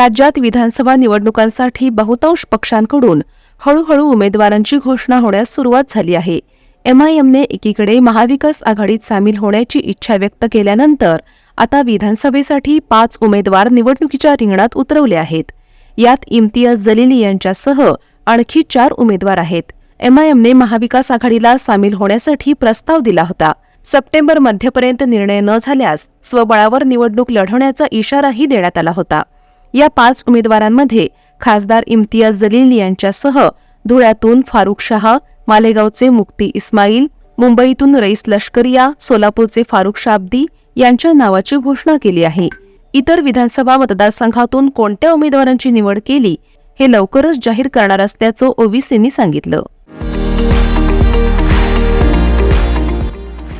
राज्यात विधानसभा निवडणुकांसाठी बहुतांश पक्षांकडून हळूहळू उमेदवारांची घोषणा होण्यास सुरुवात झाली आहे. एमआयएमने एकीकडे महाविकास आघाडीत सामील होण्याची इच्छा व्यक्त केल्यानंतर आता विधानसभेसाठी पाच उमेदवार निवडणुकीच्या रिंगणात उतरवले आहेत. यात इम्तियाज जलील यांच्यासह आणखी चार उमेदवार आहेत. एमआयएमने महाविकास आघाडीला सामील होण्यासाठी प्रस्ताव दिला होता. सप्टेंबर मध्यपर्यंत निर्णय न झाल्यास स्वबळावर निवडणूक लढवण्याचा इशाराही देण्यात आला होता. या पाच उमेदवारांमध्ये खासदार इम्तियाज जलील यांच्यासह धुळ्यातून फारुख शाह मालेगावचे मुक्ती इस्माईल मुंबईतून रईस लष्करिया सोलापूरचे फारुख शाब्दी यांच्या नावाची घोषणा केली आहे. इतर विधानसभा मतदारसंघातून कोणत्या उमेदवारांची निवड केली हे लवकरच जाहीर करणार असल्याचं ओवीसींनी सांगितलं.